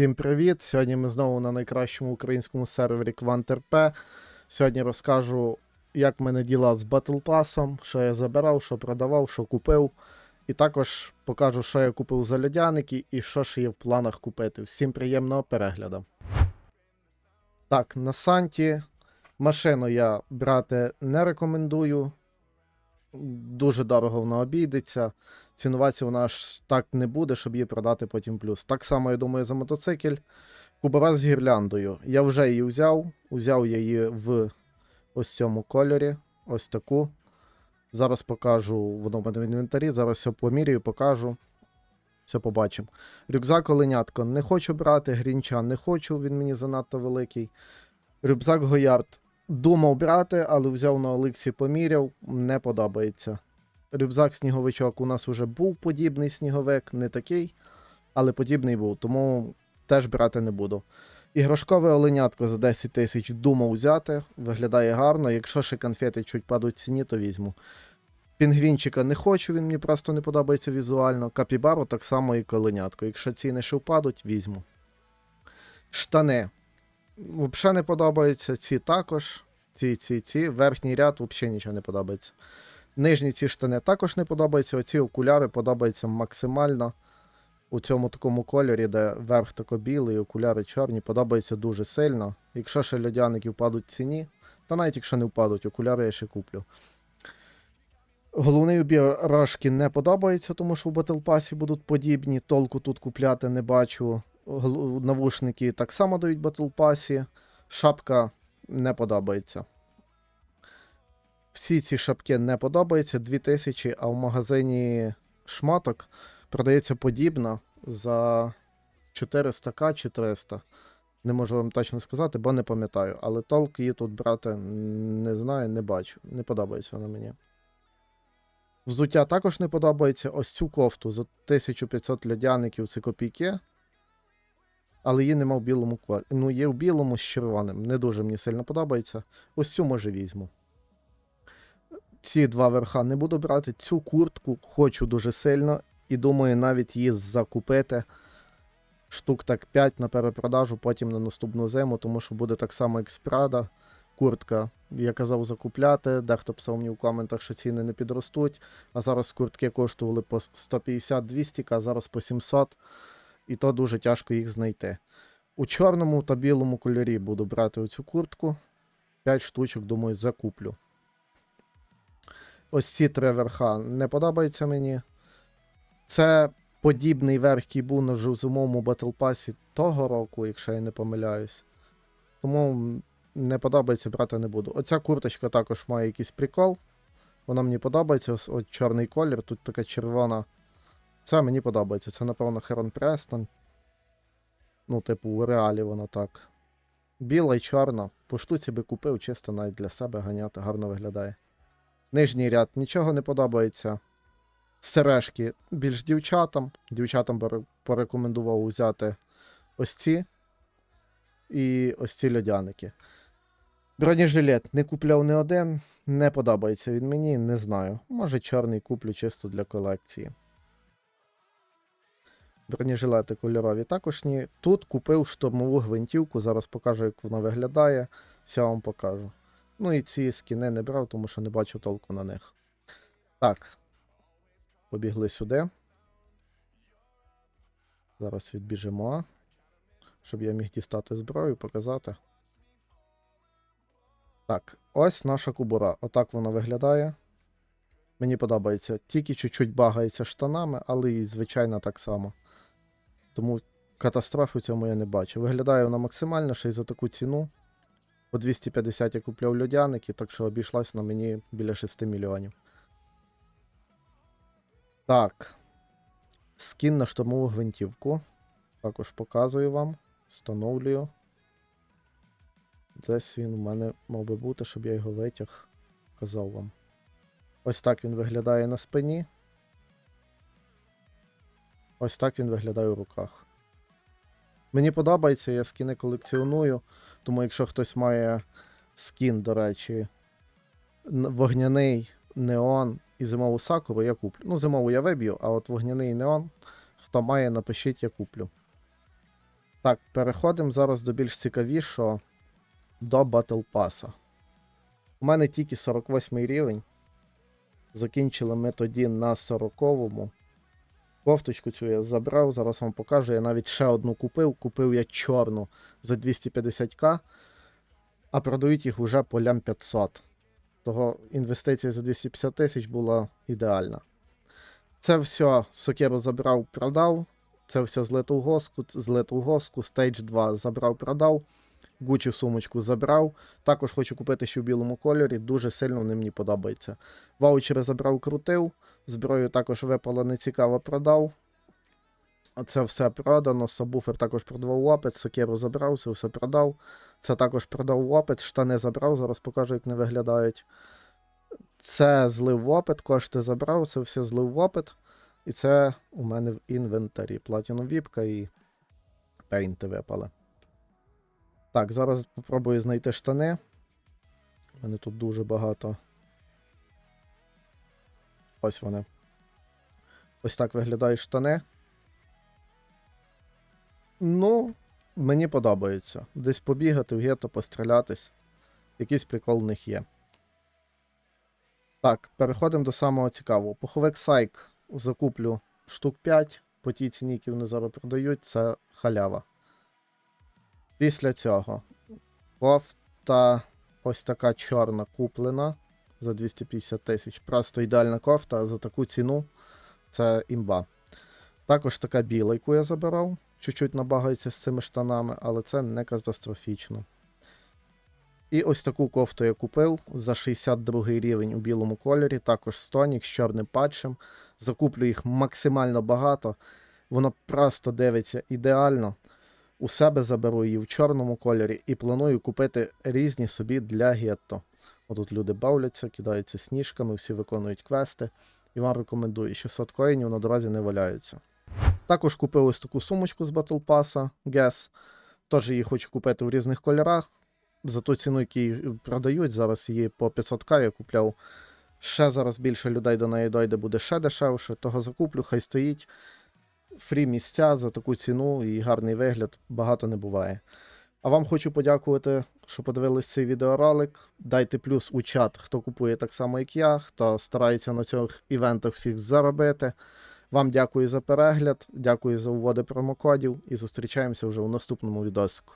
Всім привіт! Сьогодні ми знову на найкращому українському сервері QuantRP. Сьогодні розкажу, як мене діла з Battle Pass, що я забирав, що продавав, що купив. І також покажу, що я купив за льодяники і що ще є в планах купити. Всім приємного перегляду. Так, на Санті машину я брати не рекомендую. Дуже дорого вона обійдеться. Цінуватися вона аж так не буде, щоб її продати потім плюс. Так само, я думаю, за мотоцикль. Кубара з гірляндою. Я вже її взяв. Узяв я її в ось цьому кольорі. Ось таку. Зараз покажу воно в мене в інвентарі. Зараз все поміряю, покажу. Все побачимо. Рюкзак оленятко не хочу брати, грінча не хочу, він мені занадто великий. Рюкзак Гоярд думав брати, але взяв на Олексі, поміряв, не подобається. Рюкзак сніговичок у нас уже був подібний сніговик, не такий, але подібний був, тому теж брати не буду. Іграшкове оленятко за 10 тисяч думав взяти, виглядає гарно. Якщо ще конфети чуть падуть в ціні, то візьму. Пінгвінчика не хочу, він мені просто не подобається візуально. Капібару так само і коленятко. Якщо ціни ще впадуть, візьму. Штани. Взагалі не подобаються. Ці також. Ці, ці, ці. Верхній ряд взагалі нічого не подобається. Нижні ці штани також не подобаються. Оці окуляри подобаються максимально. У цьому такому кольорі, де верх тако білий, окуляри чорні, подобається дуже сильно. Якщо ще льодяники впадуть в ціні, та навіть якщо не впадуть, окуляри я ще куплю. Головний убір рашки не подобається, тому що в Pass будуть подібні. Толку тут купляти не бачу. Навушники так само дають в Pass. Шапка не подобається. Всі ці шапки не подобаються, 2000, а в магазині шматок продається подібна за 400к чи 300. Не можу вам точно сказати, бо не пам'ятаю. Але толк її тут брати не знаю, не бачу. Не подобається вона мені. Взуття також не подобається. Ось цю кофту за 1500 льодяників це копійки. Але її нема в білому кольорі. Ну, є в білому з червоним. Не дуже мені сильно подобається. Ось цю може візьму. Ці два верха не буду брати. Цю куртку хочу дуже сильно. І думаю, навіть її закупити. Штук так 5 на перепродажу, потім на наступну зиму, тому що буде так само, як з Куртка, я казав закупляти. Дехто писав мені в коментах, що ціни не підростуть. А зараз куртки коштували по 150-200, а зараз по 700. І то дуже тяжко їх знайти. У чорному та білому кольорі буду брати оцю куртку. 5 штучок, думаю, закуплю. Ось ці три верха не подобаються мені. Це подібний верх, який був на Battle Pass того року, якщо я не помиляюсь. Тому не подобається, брати не буду. Оця курточка також має якийсь прикол. Вона мені подобається. Ось, от чорний колір, тут така червона. Це мені подобається. Це, напевно, Херон Престон. Ну, типу, у реалі воно так. Біла і чорна. По штуці би купив, чисто навіть для себе ганяти, гарно виглядає. Нижній ряд нічого не подобається. Сережки більш дівчатам. Дівчатам порекомендував взяти ось ці і ось ці льодяники. Бронежилет не купляв не один, не подобається він мені, не знаю. Може, чорний куплю чисто для колекції. Бронежилети кольорові також ні. Тут купив штурмову гвинтівку, зараз покажу, як вона виглядає. Все вам покажу. Ну і ці скіни не брав, тому що не бачу толку на них. Так. Побігли сюди. Зараз відбіжимо. Щоб я міг дістати зброю, показати. Так, ось наша кубура. Отак вона виглядає. Мені подобається. Тільки чуть-чуть багається штанами, але і звичайно так само. Тому катастрофи в цьому я не бачу. Виглядає вона максимально ще й за таку ціну. По 250 я купляв льодяники, так що обійшлась на мені біля 6 мільйонів. Так. Скін на штурмову гвинтівку. Також показую вам. Встановлюю. Десь він у мене мав би бути, щоб я його витяг. Казав вам. Ось так він виглядає на спині. Ось так він виглядає у руках. Мені подобається, я скіни колекціоную. Тому якщо хтось має скін, до речі, вогняний неон і зимову сакуру, я куплю. Ну, зимову я виб'ю, а от вогняний неон, хто має, напишіть, я куплю. Так, переходимо зараз до більш цікавішого до Battle Pass. У мене тільки 48 рівень. Закінчили ми тоді на 40-му. Кофточку цю я забрав, зараз вам покажу. Я навіть ще одну купив. Купив я чорну за 250к, а продають їх уже по лям 500. Того інвестиція за 250 тисяч була ідеальна. Це все сокеру забрав, продав. Це все злито в госку, злито в госку, Stage 2 забрав, продав. Гучі сумочку забрав. Також хочу купити ще в білому кольорі. Дуже сильно вони мені подобаються. Ваучери забрав, крутив. Зброю також випало нецікаво, продав. Це все продано. Сабвуфер також продавав лапець, сокеру забрав, це все продав. Це також продав лапець, штани забрав, зараз покажу, як вони виглядають. Це злив в кошти забрав, це все злив в. І це у мене в інвентарі. Платіну віпка і пейнти випали. Так, зараз попробую знайти штани. У мене тут дуже багато. Ось вони. Ось так виглядають штани. Ну, мені подобається. Десь побігати в гетто, пострілятись. Якийсь прикол в них є. Так, переходимо до самого цікавого. Пуховик Сайк закуплю штук 5. По тій ціні, які вони зараз продають, це халява. Після цього кофта ось така чорна куплена за 250 тисяч. Просто ідеальна кофта за таку ціну це імба. Також така біла, яку я забирав. Чуть-чуть набагається з цими штанами, але це не катастрофічно. І ось таку кофту я купив за 62 рівень у білому кольорі, також стонік з чорним патчем. Закуплю їх максимально багато. Воно просто дивиться ідеально. У себе заберу її в чорному кольорі і планую купити різні собі для гетто. Отут люди бавляться, кидаються сніжками, всі виконують квести. І вам рекомендую, 600 коїнів на дорозі не валяються. Також купив ось таку сумочку з Battle Pass Guess. Теж її хочу купити в різних кольорах. За ту ціну, яку її продають, зараз її по 500к я купляв. Ще зараз більше людей до неї дойде, буде ще дешевше, того закуплю, хай стоїть. Фрі місця за таку ціну і гарний вигляд багато не буває. А вам хочу подякувати, що подивились цей відеоролик. Дайте плюс у чат, хто купує так само, як я, хто старається на цих івентах всіх заробити. Вам дякую за перегляд, дякую за уводи промокодів і зустрічаємося вже у наступному відосику.